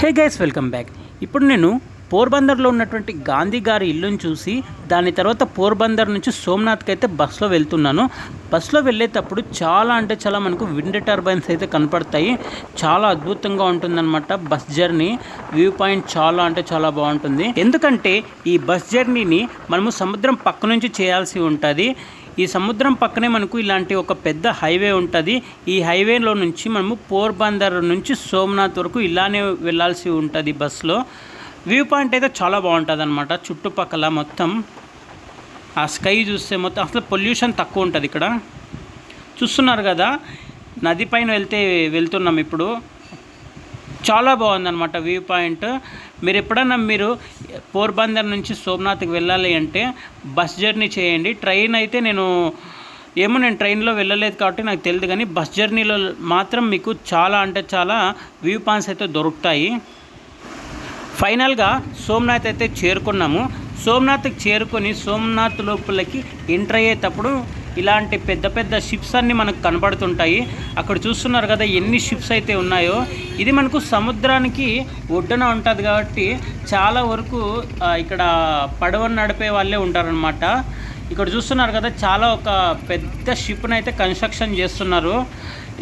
Hey guys welcome back. ఇప్పుడు నేను పోర్బందర్లో ఉన్నటువంటి గాంధీ గారి ఇల్లుని చూసి దాని తర్వాత పోర్బందర్ నుంచి సోమనాథ్కి అయితే బస్సులో వెళ్తున్నాను. బస్సులో వెళ్ళేటప్పుడు చాలా అంటే చాలా మనకు విండ్ టర్బైన్స్ అయితే కనపడతాయి. చాలా అద్భుతంగా ఉంటుందన్నమాట బస్ జర్నీ. వ్యూ పాయింట్ చాలా అంటే చాలా బాగుంటుంది. ఎందుకంటే ఈ బస్ జర్నీని మనము సముద్రం పక్క నుంచి చేయాల్సి ఉంటుంది. ఈ సముద్రం పక్కనే మనకు ఇలాంటి ఒక పెద్ద హైవే ఉంటుంది. ఈ హైవేలో నుంచి మనము పోర్బందర్ నుంచి సోమనాథ్ వరకు ఇలానే వెళ్ళాల్సి ఉంటుంది బస్సులో వ్యూ పాయింట్ అయితే చాలా బాగుంటుంది అనమాట చుట్టుపక్కల మొత్తం ఆ స్కై చూస్తే మొత్తం అసలు పొల్యూషన్ తక్కువ ఉంటుంది ఇక్కడ. చూస్తున్నారు కదా నది పైన వెళ్తే వెళ్తున్నాం ఇప్పుడు. చాలా బాగుందన్నమాట వ్యూ పాయింట్. మీరు ఎప్పుడన్నా మీరు పోర్బందర్ నుంచి సోమనాథ్కి వెళ్ళాలి అంటే బస్ జర్నీ చేయండి. ట్రైన్ అయితే నేను ఏమో నేను ట్రైన్లో వెళ్ళలేదు కాబట్టి నాకు తెలియదు కానీ బస్ జర్నీలో మాత్రం మీకు చాలా అంటే చాలా వ్యూ పాయింట్స్ అయితే దొరుకుతాయి. ఫైనల్గా సోమనాథ్ అయితే చేరుకున్నాము. సోమనాథ్కి చేరుకొని సోమనాథ్ లోపలికి ఎంటర్ అయ్యేటప్పుడు ఇలాంటి పెద్ద పెద్ద షిప్స్ అన్నీ మనకు కనబడుతుంటాయి. అక్కడ చూస్తున్నారు కదా ఎన్ని షిప్స్ అయితే ఉన్నాయో. ఇది మనకు సముద్రానికి ఒడ్డున ఉంటుంది కాబట్టి చాలా వరకు ఇక్కడ పడవను నడిపే వాళ్ళే ఉంటారనమాట ఇక్కడ చూస్తున్నారు కదా చాలా ఒక పెద్ద షిప్ని అయితే కన్స్ట్రక్షన్ చేస్తున్నారు.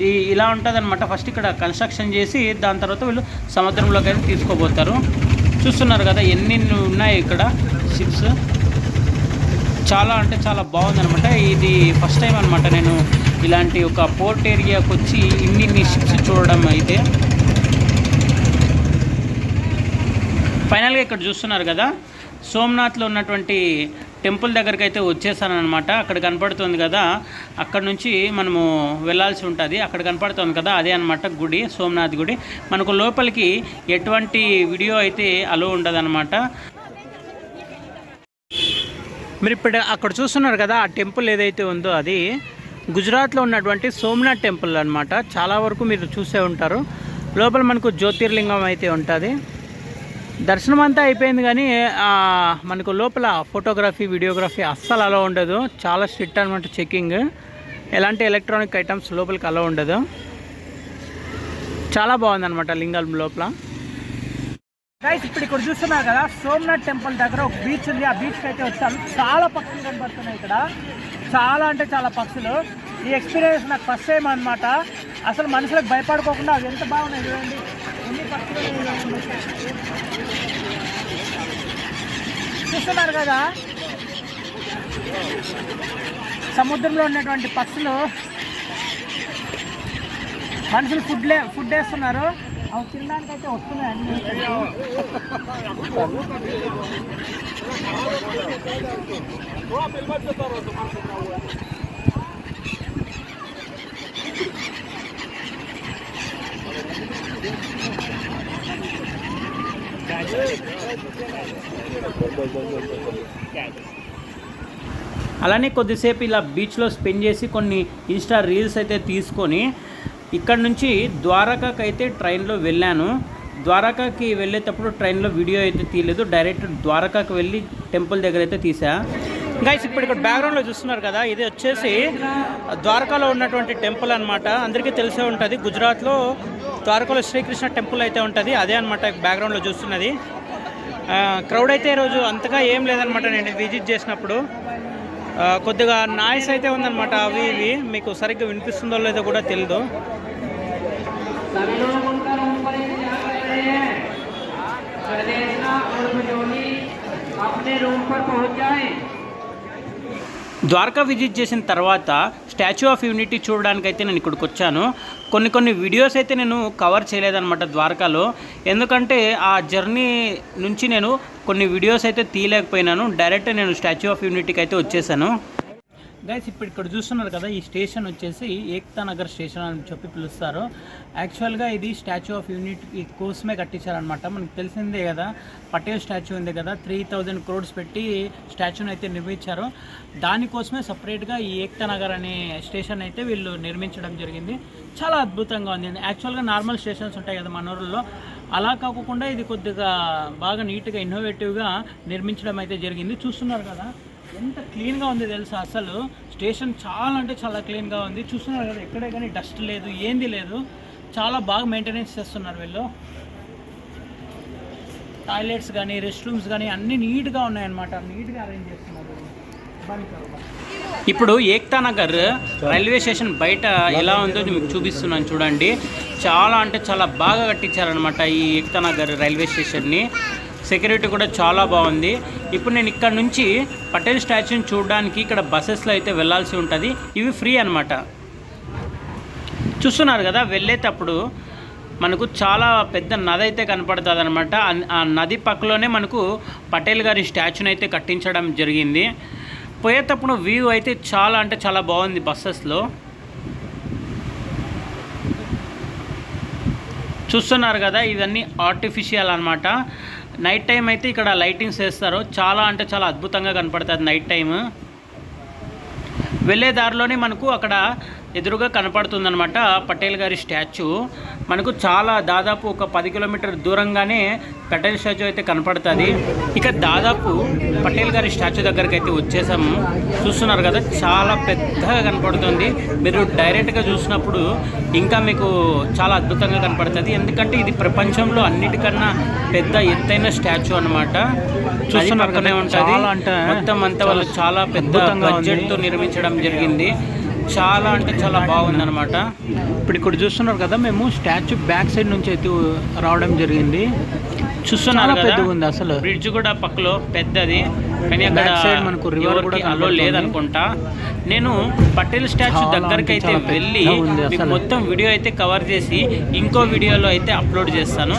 ఈ ఇలా ఉంటుంది అనమాట ఫస్ట్ ఇక్కడ కన్స్ట్రక్షన్ చేసి దాని తర్వాత వీళ్ళు సముద్రంలోకి అయితే తీసుకోబోతారు చూస్తున్నారు కదా ఎన్ని ఉన్నాయి ఇక్కడ షిప్స్ చాలా అంటే చాలా బాగుందనమాట ఇది ఫస్ట్ టైం అనమాట నేను ఇలాంటి ఒక పోర్ట్ ఏరియాకి వచ్చి ఇన్ని ఇన్ని షిప్స్ చూడడం అయితే. ఫైనల్గా ఇక్కడ చూస్తున్నారు కదా సోమనాథ్లో ఉన్నటువంటి టెంపుల్ దగ్గరికి అయితే వచ్చేసానమాట అక్కడ కనపడుతుంది కదా అక్కడ నుంచి మనము వెళ్ళాల్సి ఉంటుంది. అక్కడ కనపడుతుంది కదా అదే అనమాట గుడి సోమనాథ్ గుడి. మనకు లోపలికి ఎటువంటి వీడియో అయితే అలో ఉండదన్నమాట. మీరు ఇప్పుడు అక్కడ చూస్తున్నారు కదా ఆ టెంపుల్ ఏదైతే ఉందో అది గుజరాత్లో ఉన్నటువంటి సోమనాథ్ టెంపుల్ అనమాట చాలా వరకు మీరు చూసే ఉంటారు. లోపల మనకు జ్యోతిర్లింగం అయితే ఉంటుంది. దర్శనం అంతా అయిపోయింది కానీ మనకు లోపల ఫోటోగ్రఫీ వీడియోగ్రఫీ అస్సలు అలా ఉండదు. చాలా స్ట్రిక్ట్ అనమాట చెకింగ్ ఎలాంటి ఎలక్ట్రానిక్ ఐటమ్స్ లోపలికి అలా ఉండదు. చాలా బాగుందన్నమాట లింగం లోపల. గైస్ ఇప్పుడు ఇక్కడ చూస్తున్నారు కదా సోమనాథ్ టెంపుల్ దగ్గర ఒక బీచ్ ఉంది. ఆ బీచ్ అయితే వచ్చాను చాలా పక్షులు కనబడుతున్నాయి ఇక్కడ. చాలా అంటే చాలా పక్షులు. ఈ ఎక్స్పీరియన్స్ నాకు ఫస్ట్ టైం అన్నమాట. అసలు మనుషులకు భయపడుకోకుండా అవి ఎంత బాగున్నాయి చూడండి. ఎన్ని పక్షులు చూస్తున్నారు కదా? సముద్రంలో ఉన్నటువంటి పక్షులు. మనుషులు ఫుడ్ లే ఫుడ్ వేస్తున్నారు. అవి తినడానికి వస్తున్నాయి అలానే కొద్దిసేపు ఇలా బీచ్లో స్పెండ్ చేసి కొన్ని ఇన్స్టా రీల్స్ అయితే తీసుకొని ఇక్కడ నుంచి ద్వారకాకి అయితే ట్రైన్లో వెళ్ళాను. ద్వారకాకి వెళ్ళేటప్పుడు ట్రైన్లో వీడియో అయితే తీయలేదు. డైరెక్ట్ ద్వారకాకి వెళ్ళి టెంపుల్ దగ్గర అయితే తీసా. గైస్ ఇప్పుడు ఇక్కడ బ్యాక్గ్రౌండ్లో చూస్తున్నారు కదా ఇది వచ్చేసి ద్వారకాలో ఉన్నటువంటి టెంపుల్ అనమాట అందరికీ తెలిసే ఉంటుంది. గుజరాత్లో ద్వారకాలో శ్రీకృష్ణ టెంపుల్ అయితే ఉంటుంది. అదే అనమాట బ్యాక్గ్రౌండ్లో చూస్తున్నది. క్రౌడ్ అయితే ఈరోజు అంతగా ఏం లేదనమాట నేను విజిట్ చేసినప్పుడు. కొద్దిగా నాయిస్ అయితే ఉందన్నమాట. అవి ఇవి మీకు సరిగ్గా వినిపిస్తుందో లేదో కూడా తెలియదు ద్వారకా విజిట్ చేసిన తర్వాత స్టాచ్యూ ఆఫ్ యూనిటీ చూడడానికి అయితే నేను ఇక్కడికి వచ్చాను. కొన్ని కొన్ని వీడియోస్ అయితే నేను కవర్ చేయలేదన్నమాట ద్వారకాలో. ఎందుకంటే ఆ జర్నీ నుంచి నేను కొన్ని వీడియోస్ అయితే తీయలేకపోయినాను. డైరెక్ట్ నేను స్టాచ్యూ ఆఫ్ యూనిటీకి అయితే వచ్చేసాను. గైస్ ఇప్పుడు ఇక్కడ చూస్తున్నారు కదా ఈ స్టేషన్ వచ్చేసి ఏక్తా నగర్ స్టేషన్ అని చెప్పి పిలుస్తారు. యాక్చువల్గా ఇది స్టాచ్యూ ఆఫ్ యూనిటీ కోసమే కట్టించారనమాట మనకు తెలిసిందే కదా పటేల్ స్టాచ్యూ ఉంది కదా త్రీ థౌజండ్ క్రోడ్స్ పెట్టి స్టాచ్యూని అయితే నిర్మించారు. దానికోసమే సపరేట్గా ఈ ఏక్తా నగర్ అనే స్టేషన్ అయితే వీళ్ళు నిర్మించడం జరిగింది. చాలా అద్భుతంగా ఉంది. యాక్చువల్గా నార్మల్ స్టేషన్స్ ఉంటాయి కదా మన ఊరిలో. అలా కాకుండా ఇది కొద్దిగా బాగా నీట్గా ఇన్నోవేటివ్గా నిర్మించడం అయితే జరిగింది. చూస్తున్నారు కదా ఎంత క్లీన్గా ఉంది తెలుసా? అసలు స్టేషన్ చాలా అంటే చాలా క్లీన్గా ఉంది. చూస్తున్నారు కదా ఎక్కడే కానీ డస్ట్ లేదు ఏంది లేదు. చాలా బాగా మెయింటెనెన్స్ చేస్తున్నారు వీళ్ళు. టాయిలెట్స్ కానీ రెస్ట్ రూమ్స్ కానీ అన్ని నీట్గా ఉన్నాయన్నమాట. నీట్గా అరేంజ్ చేస్తున్నారు. ఇప్పుడు ఏక్తా నగర్ రైల్వే స్టేషన్ బయట ఎలా ఉందో మీకు చూపిస్తున్నాను చూడండి. చాలా అంటే చాలా బాగా కట్టించారనమాట ఈ ఏక్తా నగర్ రైల్వే స్టేషన్ని. సెక్యూరిటీ కూడా చాలా బాగుంది. ఇప్పుడు నేను ఇక్కడ నుంచి పటేల్ స్టాచ్యూని చూడడానికి ఇక్కడ బస్సెస్లో అయితే వెళ్ళాల్సి ఉంటుంది. ఇవి ఫ్రీ అనమాట చూస్తున్నారు కదా వెళ్ళేటప్పుడు మనకు చాలా పెద్ద నది అయితే కనపడుతుంది అనమాట ఆ నది పక్కలోనే మనకు పటేల్ గారి స్టాచ్యూని అయితే కట్టించడం జరిగింది. పోయేటప్పుడు వ్యూ అయితే చాలా అంటే చాలా బాగుంది బస్సెస్లో. చూస్తున్నారు కదా ఇవన్నీ ఆర్టిఫిషియల్ అనమాట నైట్ టైం అయితే ఇక్కడ లైటింగ్స్ వేస్తారు. చాలా అంటే చాలా అద్భుతంగా కనపడుతుంది నైట్ టైం వెళ్ళే దారిలోనే మనకు అక్కడ ఎదురుగా కనపడుతుందన్నమాట పటేల్ గారి స్టాచ్యూ. మనకు చాలా దాదాపు ఒక పది కిలోమీటర్ దూరంగానే పటేల్ స్టాచ్యూ అయితే కనపడుతుంది. ఇక దాదాపు పటేల్ గారి స్టాచ్యూ దగ్గరికి అయితే వచ్చేసాము చూస్తున్నారు కదా చాలా పెద్దగా కనపడుతుంది. మీరు డైరెక్ట్గా చూసినప్పుడు ఇంకా మీకు చాలా అద్భుతంగా కనపడుతుంది. ఎందుకంటే ఇది ప్రపంచంలో అన్నిటికన్నా పెద్ద ఎత్తైన స్టాచ్యూ అనమాట చూస్తున్నారు కదా. ఉంటుంది. చాలా అంటే మొత్తం అంతా వాళ్ళు చాలా పెద్ద. బడ్జెట్తో నిర్మించడం జరిగింది. చాలా అంటే చాలా బాగుందన్నమాట. ఇప్పుడు ఇక్కడ చూస్తున్నారు కదా మేము స్టాచ్యూ బ్యాక్ సైడ్ నుంచి అయితే రావడం జరిగింది. చూస్తున్నారు పెద్దగా ఉంది అసలు. బ్రిడ్జ్ కూడా పక్కలో పెద్దది. కానీ అక్కడ మనకు ఎవరికి కూడా అలో. లేదనుకుంటా. నేను పటేల్ స్టాచ్యూ దగ్గరికి అయితే వెళ్ళి. మొత్తం వీడియో అయితే కవర్ చేసి ఇంకో వీడియోలో అయితే అప్లోడ్ చేస్తాను.